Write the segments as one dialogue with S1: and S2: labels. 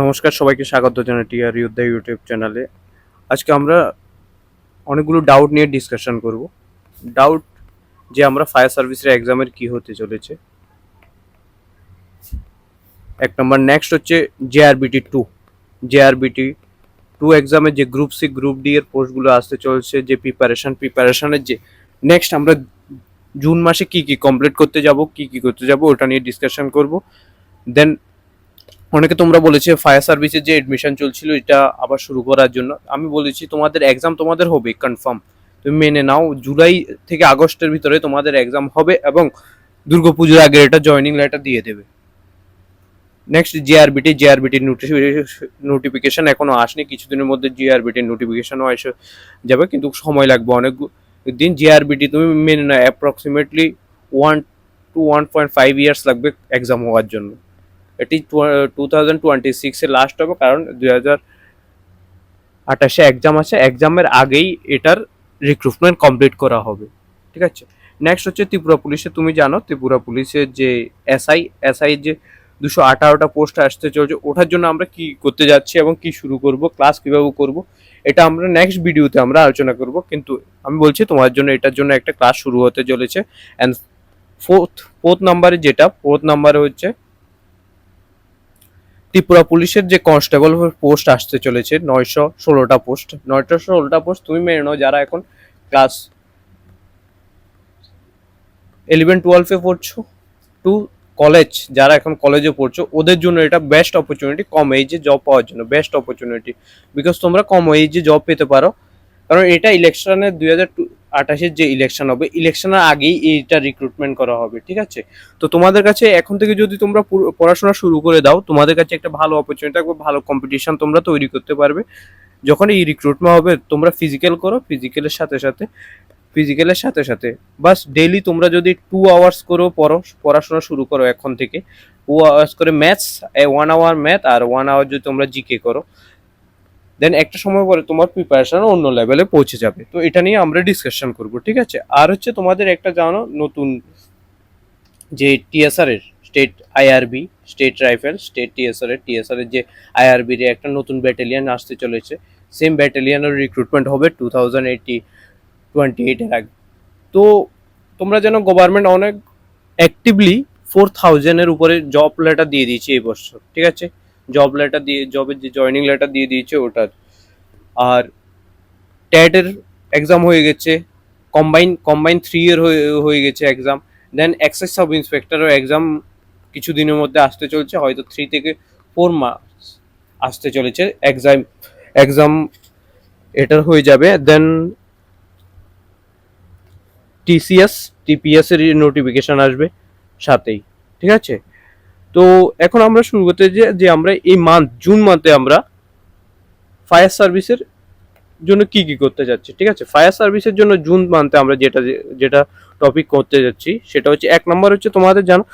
S1: নমস্কার, সবাইকে স্বাগত জানাই টিআর ইউদ্ধা ইউটিউব চ্যানেলে আজকে আমরা অনেকগুলো ডাউট নিয়ে ডিসকাশন করব। ডাউট যে আমরা ফায়ার সার্ভিসের এক্সামের কি হতে চলেছে। এক নম্বর নেক্সট হচ্ছে জেআরবিটি টু জেআরবিটি টু এক্সামে যে গ্রুপ সি গ্রুপ ডি এর পোস্টগুলো আসতে চলছে, যে প্রিপারেশন প্রিপারেশানের যে নেক্সট আমরা জুন মাসে কি কি কমপ্লিট করতে যাব, কি কি করতে যাব, ওটা নিয়ে ডিসকাশন করব। দেন অনেকে তোমরা বলেছে ফায়ার সার্ভিসের যে এডমিশন চলছিল, এটা আবার শুরু করার জন্য। আমি বলেছি তোমাদের এক্সাম তোমাদের হবে কনফার্ম তুমি মেনে নাও, জুলাই থেকে আগস্টের ভিতরে তোমাদের এক্সাম হবে এবং দুর্গাপুজোর আগে এটা জয়নিং লেটার দিয়ে দেবে। নেক্সট জিআরবিটি জিআরবিটির নোটিফিকেশন এখনও আসেনি। কিছুদিনের মধ্যে জিআরবিটির নোটিফিকেশনও এসে যাবে, কিন্তু সময় লাগবে অনেক দিন। জিআরবিটি তুমি মেনে নাও approximately one to one point five years লাগবে এক্সাম হওয়ার জন্য। এটি টু থাউজেন্ড টোয়েন্টি সিক্সে লাস্ট হবে, কারণ দুই হাজার আঠাশে এক্সাম আছে। এক্সামের আগেই এটার রিক্রুটমেন্ট কমপ্লিট করা হবে। ঠিক আছে? নেক্সট হচ্ছে ত্রিপুরা পুলিশে। তুমি জানো, ত্রিপুরা পুলিশের যে এসআই এসআই যে দুশো আঠারোটা পোস্ট আসতে চলছে ওঠার জন্য আমরা কি করতে যাচ্ছি এবং কি শুরু করব ক্লাস কীভাবে করব, এটা আমরা নেক্সট ভিডিওতে আমরা আলোচনা করব। কিন্তু আমি বলছি, তোমার জন্য এটার জন্য একটা ক্লাস শুরু হতে চলেছে। অ্যান্ড ফোর্থ ফোর্থ নাম্বারে যেটা ফোর্থ নাম্বারে হচ্ছে ত্রিপুরা পুলিশের যে কনস্টেবল পোস্ট আসতে চলেছে, নয়শো ষোলোটা পোস্ট। নয়শো ষোলোটা পোস্ট তুমি মেনে নাও যারা এখন ক্লাস ইলেভেন টুয়েলভে পড়ছো টু কলেজ যারা এখন কলেজে পড়ছো, ওদের জন্য এটা বেস্ট অপরচুনিটি কম এজে জব পাওয়ার জন্য বেস্ট অপরচুনিটি বিকজ তোমরা কম এজে জব পেতে পারো। কারণ এটা ইলেকশনের দুই হাজার আঠাশের যে ইলেকশন হবে ইলেকশনের আগেই এইটা রিক্রুটমেন্ট করা হবে, ঠিক আছে? তো তোমাদের কাছে এখন থেকে যদি তোমরা পড়াশোনা শুরু করে দাও, তোমাদের কাছে একটা ভালো অপরচুনিটি থাকবে, ভালো কম্পিটিশন তোমরা তৈরি করতে পারবে। যখন এই রিক্রুটমেন্ট হবে, তোমরা ফিজিক্যাল করো ফিজিক্যালের সাথে সাথে ফিজিক্যালের সাথে সাথে। বাস ডেইলি তোমরা যদি টু আওয়ার্স করো পড়ো, পড়াশোনা শুরু করো এখন থেকে টু আওয়ার্স করে ম্যাথস ওয়ান আওয়ার ম্যাথ আর ওয়ান আওয়ার যদি তোমরা জিকে করো দেন একটা সময় পরে তোমার প্রিপারেশন অন্য লেভেলে পৌঁছে যাবে। তো এটা নিয়ে আমরা ডিসকাশন করব, ঠিক আছে? আর হচ্ছে তোমাদের একটা জানো, নতুন যে টিএসআর এর state IRB state rifle state TSR এর টিএসআর এর যে আইআরবি এর একটা নতুন ব্যাটালিয়ন আসতে চলেছে। সেম ব্যাটালিয়নের রিক্রুটমেন্ট হবে টু থাউজেন্ড এইটি টোয়েন্টি এইটের আগে। তো তোমরা যেন গভর্নমেন্ট অনেক অ্যাক্টিভলি ফোর থাউজেন্ডের উপরে জব লেটার দিয়ে দিয়েছে এই বছর, ঠিক আছে? জব লেটার দিয়ে জবের যে জয়নিং লেটার দিয়ে দিয়েছে ওটার আর ট্যাটের এক্সাম হয়ে গেছে কম্বাইন কম্বাইন থ্রি ইয়ার হয়ে গেছে এক্সাম দেন এক্সাইজ সাব ইন্সপেক্টরও এক্সাম কিছু দিনের মধ্যে আসতে চলছে, হয়তো থ্রি থেকে ফোর মার্কস আসতে চলেছে এক্সাম এক্সাম এটার হয়ে যাবে। দেন টিসিএস টিপিএস এর নোটিফিকেশন আসবে সাথেই, ঠিক আছে? তো এখন আমরা শুরু করতে যে যে আমরা এই মান্থ জুন মান্থে আমরা ফায়ার সার্ভিসের জন্য কি কি করতে যাচ্ছি, ঠিক আছে? ফায়ার সার্ভিসের জন্য জুন মান্থে আমরা যেটা যেটা টপিক করতে যাচ্ছি, সেটা হচ্ছে এক নম্বর হচ্ছে তোমাদের জানো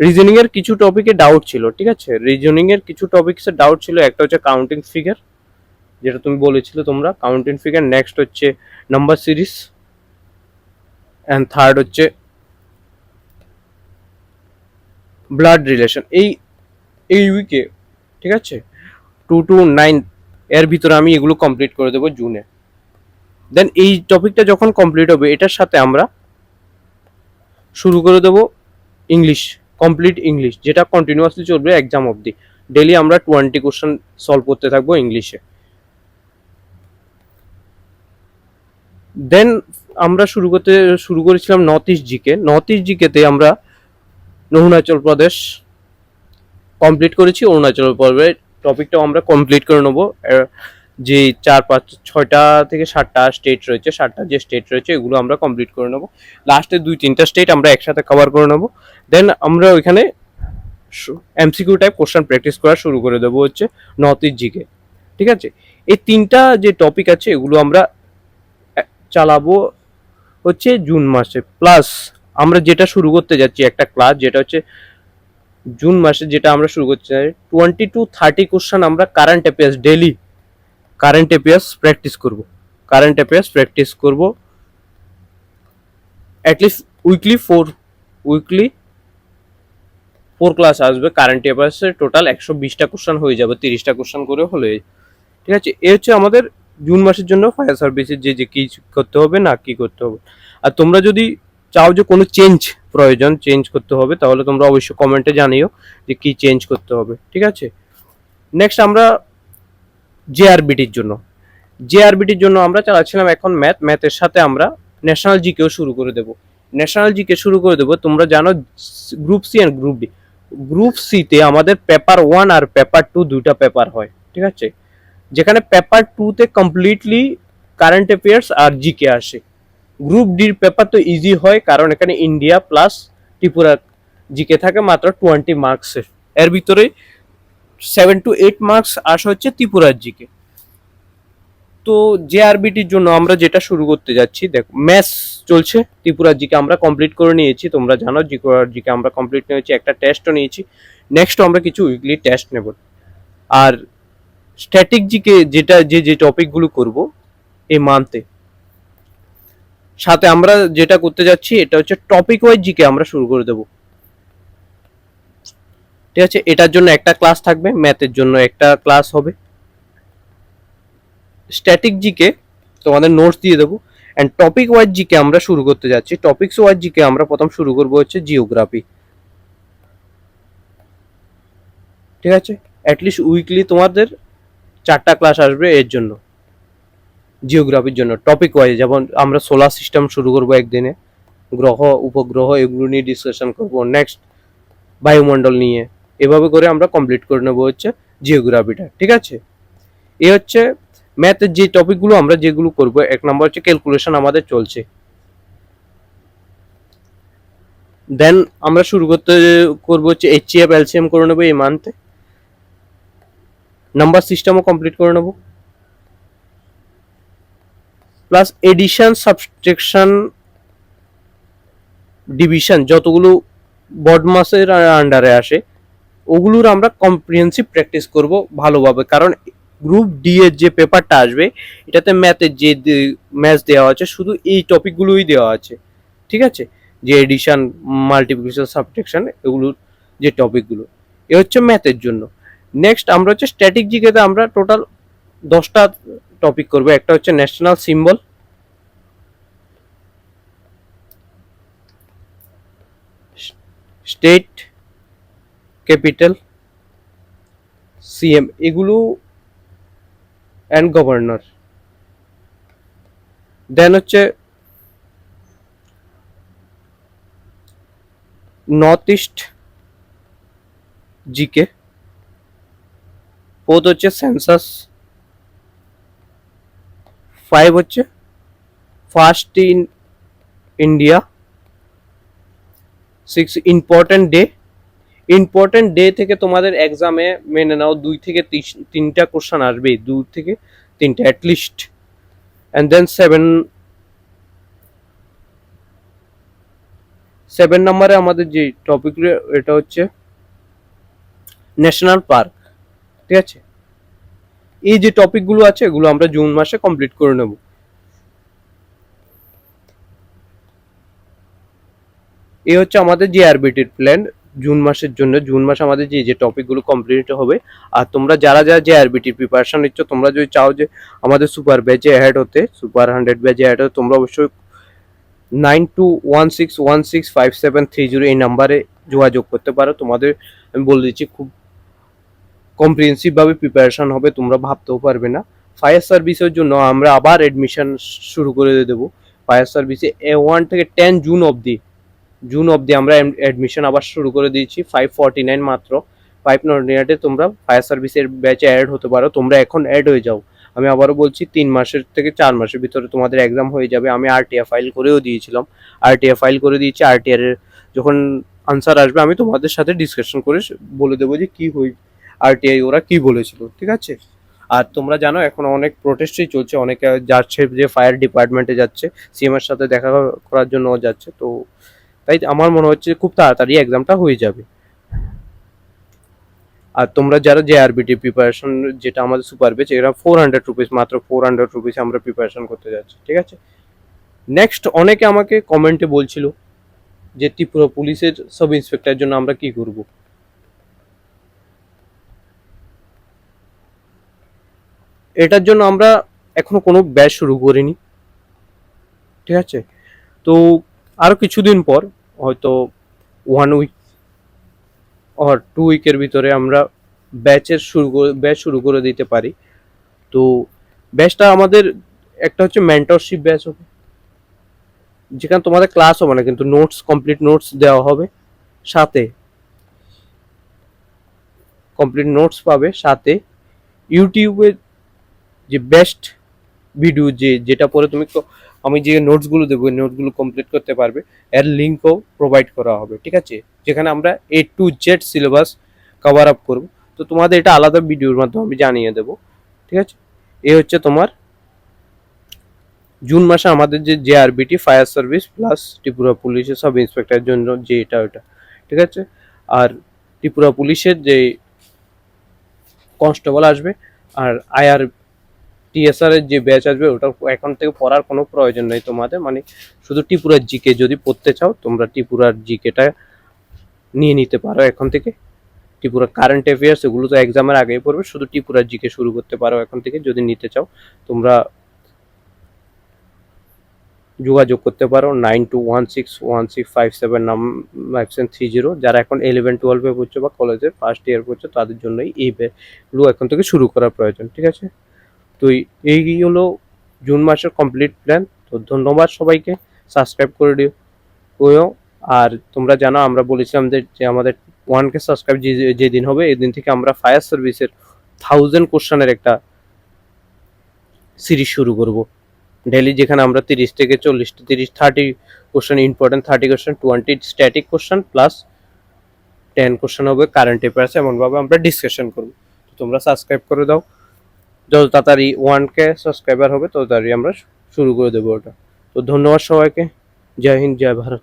S1: রিজনিং এর কিছু টপিকে ডাউট ছিল, ঠিক আছে? রিজনিং এর কিছু টপিকসে ডাউট ছিল, একটা হচ্ছে কাউন্টিং ফিগার যেটা তুমি বলেছিলে তোমরা কাউন্টিং ফিগার নেক্সট হচ্ছে নাম্বার সিরিজ অ্যান্ড থার্ড হচ্ছে ব্লাড রিলেশন এই এই উইকে ঠিক আছে? টু টু নাইন এর ভিতরে আমি এগুলো কমপ্লিট করে দেবো জুনে দেন এই টপিকটা যখন কমপ্লিট হবে, এটার সাথে আমরা শুরু করে দেবো ইংলিশ কমপ্লিট ইংলিশ যেটা কন্টিনিউয়াসলি চলবে এক্সাম অবধি। ডেলি আমরা টোয়েন্টি কোশ্চেন সলভ করতে থাকব ইংলিশে দেন আমরা শুরু করতে, শুরু করেছিলাম north east GK north east জিকেতে আমরা অরুণাচল প্রদেশ। কমপ্লিট করেছি অরুণাচল প্রদেশ টপিকটাও আমরা কমপ্লিট করে নেব। যে চার পাঁচ, ছয়টা থেকে সাতটা স্টেট রয়েছে, সাতটা যে স্টেট রয়েছে, এগুলো আমরা কমপ্লিট করে নেব। লাস্টে দুই, তিনটা স্টেট আমরা একসাথে কভার করে নেব। দেন আমরা ওইখানে এমসিকিউ টাইপ কোশ্চেন প্র্যাকটিস করা শুরু করে দেবো হচ্ছে নর্থ ইস্ট জিকে। ঠিক আছে? এই তিনটা যে টপিক আছে, এগুলো আমরা চালাবো হচ্ছে জুন মাসে। প্লাস আমরা যেটা শুরু করতে যাচ্ছি একটা ক্লাস যেটা হচ্ছে জুন মাসে যেটা আমরা শুরু করতে চাই টোয়েন্টি টু থার্টি কোশ্চেন আমরা current affairs daily current affairs practice করব। কারেন্ট অ্যাফেয়ার্স প্র্যাকটিস করব। At least weekly four weekly four class আসবে কারেন্ট অ্যাফেয়ার্সে টোটাল একশো বিশটা কোশ্চেন হয়ে যাবে, তিরিশটা কোশ্চেন করে হলে। ঠিক আছে? এ হচ্ছে আমাদের জুন মাসের জন্য ফায়ার সার্ভিসের যে যে কি করতে হবে, না কি করতে হবে। আর তোমরা যদি চাও যে কোনো চেঞ্জ প্রয়োজন চেঞ্জ করতে হবে, তাহলে তোমরা অবশ্যই কমেন্টে জানিও যে কি চেঞ্জ করতে হবে, ঠিক আছে? নেক্সট আমরা জেআরবিটির জন্য। জেআরবিটির জন্য আমরা চালাচ্ছিলাম এখন ম্যাথ ম্যাথের সাথে আমরা ন্যাশনাল জিকেও শুরু করে দেবো। ন্যাশনাল জিকে শুরু করে দেবো, তোমরা জানো group C and group D group সিতে আমাদের পেপার ওয়ান আর পেপার টু দুইটা পেপার হয়, ঠিক আছে? যেখানে পেপার টুতে কমপ্লিটলি কারেন্ট অ্যাফেয়ার্স আর জিকে আসে। গ্রুপ ডির পেপার তো ইজি হয়, কারণ এখানে ইন্ডিয়া প্লাস ত্রিপুরা জিকে থাকে মাত্র টোয়েন্টি মার্কসের এর। ভিতরে সেভেন টু এইট মার্কস আসা হচ্ছে ত্রিপুরার জিকে। তো জেআরবিটির জন্য আমরা যেটা শুরু করতে যাচ্ছি, দেখো ম্যাথস চলছে ত্রিপুরার জিকে আমরা কমপ্লিট করে নিয়েছি, তোমরা জানো ত্রিপুরার জিকে আমরা কমপ্লিট নিয়েছি, একটা টেস্টও নিয়েছি। নেক্সট আমরা কিছু উইকলি টেস্ট নেব। আর স্ট্যাটিক জিকে যেটা, যে যে টপিকগুলো করব, এই মান্থে সাথে আমরা যেটা করতে যাচ্ছি, এটা হচ্ছে টপিক ওয়াইজ জিকে আমরা শুরু করে দেব। ঠিক আছে? এটার জন্য একটা ক্লাস থাকবে ম্যাথের জন্য একটা ক্লাস হবে। স্ট্যাটিক জিকে তোমাদের নোটস দিয়ে দেবো। অ্যান্ড টপিক ওয়াইজ জিকে আমরা শুরু করতে যাচ্ছি। টপিকস ওয়াইজ জিকে আমরা প্রথম শুরু করব হচ্ছে জিওগ্রাফি ঠিক আছে? অ্যাটলিস্ট উইকলি তোমাদের চারটা ক্লাস আসবে এর জন্য। জিওগ্রাফির জন্য। টপিক ওয়াইজ যেমন আমরা সোলার সিস্টেম শুরু করব একদিনে। গ্রহ, উপগ্রহ, এগুলো নিয়ে ডিসকাশন করব। নেক্সট বায়ুমণ্ডল নিয়ে। এভাবে করে আমরা কমপ্লিট করে নেব হচ্ছে জিওগ্রাফিটা। ঠিক আছে? এ হচ্ছে ম্যাথের যে টপিকগুলো আমরা যেগুলো করব, এক নম্বর হচ্ছে ক্যালকুলেশন আমাদের চলছে। দেন আমরা শুরু করতে করব হচ্ছে এইচএফ এলসিএম করে নেব এই মান্থে নাম্বার সিস্টেমও কমপ্লিট করে নেব। প্লাস এডিশন, সাবস্ট্রাকশন ডিভিশন যতগুলো বড মাসের আন্ডারে আসে, ওগুলোর আমরা কম্প্রিহেন্সিভ প্র্যাকটিস করব ভালোভাবে। কারণ গ্রুপ ডি এর যে পেপারটা আসবে, এটাতে ম্যাথের যে ম্যাথ দেওয়া আছে, শুধু এই টপিকগুলোই দেওয়া আছে। ঠিক আছে? যে এডিশন মাল্টিপ্লিকেশন সাবট্রাকশন এগুলোর যে টপিকগুলো এ হচ্ছে ম্যাথের জন্য। নেক্সট আমরা হচ্ছে স্ট্যাটিক আমরা টোটাল দশটা টপিক করব। একটা হচ্ছে national symbol state capital CM এগুলো অ্যান্ড গভর্নর দেন হচ্ছে নর্থ ইস্ট জিকে ফোর্থ হচ্ছে সেন্সাস ফাইভ হচ্ছে first in India six important day important day থেকে তোমাদের এক্সামে মেনে নাও, দুই থেকে তিনটা কোশ্চেন আসবেই, দুই থেকে তিনটা at least and then seven seven নম্বরে আমাদের যে টপিক এটা হচ্ছে ন্যাশনাল পার্ক ঠিক আছে? এই যে টপিকগুলো আছে, এগুলো আমরা জুন মাসে কমপ্লিট করে নেব। এই হচ্ছে আমাদের যে আরবিটির প্ল্যান জুন মাসের জন্য। জুন মাসে আমাদের যে যে টপিকগুলো কমপ্লিট হবে, আর তোমরা যারা যারা যে আরবিটির প্রিপারেশন নিচ্ছ, তোমরা যদি চাও যে আমাদের সুপার ব্যাচে অ্যাড হতে সুপার হান্ড্রেড ব্যাচে অ্যাড হতে, তোমরা অবশ্যই nine two one six one six five seven three zero এই নাম্বারে যোগাযোগ করতে পারো। তোমাদের আমি বলে দিচ্ছি, খুব কম্প্রিহেন্সিভভাবে প্রিপারেশন হবে, তোমরা ভাবতেও পারবে না। ফায়ার সার্ভিসের জন্য আমরা আবার এডমিশন শুরু করে দেবো। ফায়ার সার্ভিসে এ ওয়ান থেকে টেন জুন অবধি জুন অবধি আমরা অ্যাডমিশন আবার শুরু করে দিয়েছি ফাইভ ফর্টি নাইন মাত্র। ফাইভ নর্টি নাইনে তোমরা ফায়ার সার্ভিসের ব্যাচে অ্যাড হতে পারো, তোমরা এখন অ্যাড হয়ে যাও। আমি আবারও বলছি, তিন মাসের থেকে চার মাসের ভিতরে তোমাদের এক্সাম হয়ে যাবে। আমি আরটিআর ফাইল করেও দিয়েছিলাম। আরটিআর ফাইল করে দিয়েছি আরটিআর এর যখন আনসার আসবে, আমি তোমাদের সাথে ডিসকাশন করে বলে দেবো যে কি হই আরটিআই ওরা কি বলেছিল, ঠিক আছে? আর তোমরা জানো এখন অনেক প্রোটেস্টই চলছে, অনেকে যাচ্ছে যে ফায়ার ডিপার্টমেন্টে যাচ্ছে সিএম এর সাথে দেখা করার জন্য যাচ্ছে, তো তাই আমার মনে হচ্ছে খুব তাড়াতাড়ি এক্সামটা হয়ে যাবে। আর তোমরা যারা যে আরবিটি প্রিপারেশন যেটা আমাদের সুপার বেচ এরা ফোর হান্ড্রেড রুপিস মাত্র ফোর হান্ড্রেড রুপিস আমরা প্রিপারেশন করতে যাচ্ছি, ঠিক আছে? নেক্সট অনেকে আমাকে কমেন্টে বলছিল যে ত্রিপুরা পুলিশের সাব ইন্সপেক্টরের জন্য আমরা কি করব। এটার জন্য আমরা এখনও কোনো ব্যাচ শুরু করিনি। ঠিক আছে? তো আরও কিছুদিন পর, হয়তো ওয়ান উইক আর টু উইকের ভিতরে আমরা ব্যাচের শুরু ব্যাচ শুরু করে দিতে পারি। তো ব্যাচটা আমাদের একটা হচ্ছে মেন্টরশিপ ব্যাচ হবে। যেখানে তোমাদের ক্লাস হবে না, কিন্তু নোটস কমপ্লিট নোটস দেওয়া হবে সাথে। কমপ্লিট নোটস পাবে সাথে। ইউটিউবে যে বেস্ট ভিডিও যে, যেটা পরে তুমি আমি যে নোটসগুলো দেবো নোটসগুলো কমপ্লিট করতে পারবে। এর লিঙ্কও প্রোভাইড করা হবে, ঠিক আছে? যেখানে আমরা A to Z syllabus cover up করব। তো তোমাদের এটা আলাদা ভিডিওর মাধ্যমে আমি জানিয়ে দেবো, ঠিক আছে? এ হচ্ছে তোমার জুন মাসে আমাদের যে J JRBT fire service plus Tripura পুলিশের সব ইন্সপেক্টরের জন্য যে এটা, ওটা, ঠিক আছে? আর ত্রিপুরা পুলিশের যে কনস্টেবল আসবে, আর আইআর টিএসআর এর যে ব্যাচ আসবে, ওটা এখন থেকে পড়ার কোনো প্রয়োজন নেই তোমাদের। মানে শুধু ত্রিপুরার জিকে যদি পড়তে চাও, তোমরা ত্রিপুরার জিকেটা নিয়ে নিতে পারো এখন থেকে। ত্রিপুরা কারেন্ট অ্যাফেয়ার্স এগুলো তো এক্সামের আগেই পড়বে, শুধু ত্রিপুরার জিকে শুরু করতে পারো এখন থেকে যদি নিতে চাও। তোমরা যোগাযোগ করতে পারো nine two one six one six five seven নাম ফাইভ সেভেন থ্রি জিরো যারা এখন ইলেভেন টুয়েলভে পড়ছো বা কলেজের ফার্স্ট ইয়ার পড়ছো, তাদের জন্যই এই ব্যাচগুলো এখন থেকে শুরু করা প্রয়োজন, ঠিক আছে? তো এই হলো জুন মাসের কমপ্লিট প্ল্যান তো ধন্যবাদ সবাইকে। সাবস্ক্রাইব করে দিও। আর তোমরা জানো, আমরা বলেছিলাম যে আমাদের ওয়ান কে সাবস্ক্রাইব যে যেদিন হবে এই দিন থেকে আমরা ফায়ার সার্ভিসের থাউজেন্ড কোশ্চেনের একটা সিরিজ শুরু করব। ডেলি যেখানে আমরা তিরিশ থেকে চল্লিশ, তিরিশ thirty question important thirty question twenty static question plus ten question হবে কারেন্ট অ্যাফেয়ার্স এমনভাবে আমরা ডিসকাশন করব। তোমরা সাবস্ক্রাইব করে দাও। যত তাড়াতাড়ি ওয়ান কে সাবস্ক্রাইবার হবে তত তাড়াতাড়ি আমরা শুরু করে দেবো ওটা। তো ধন্যবাদ সবাইকে। জয় হিন্দ, জয় ভারত।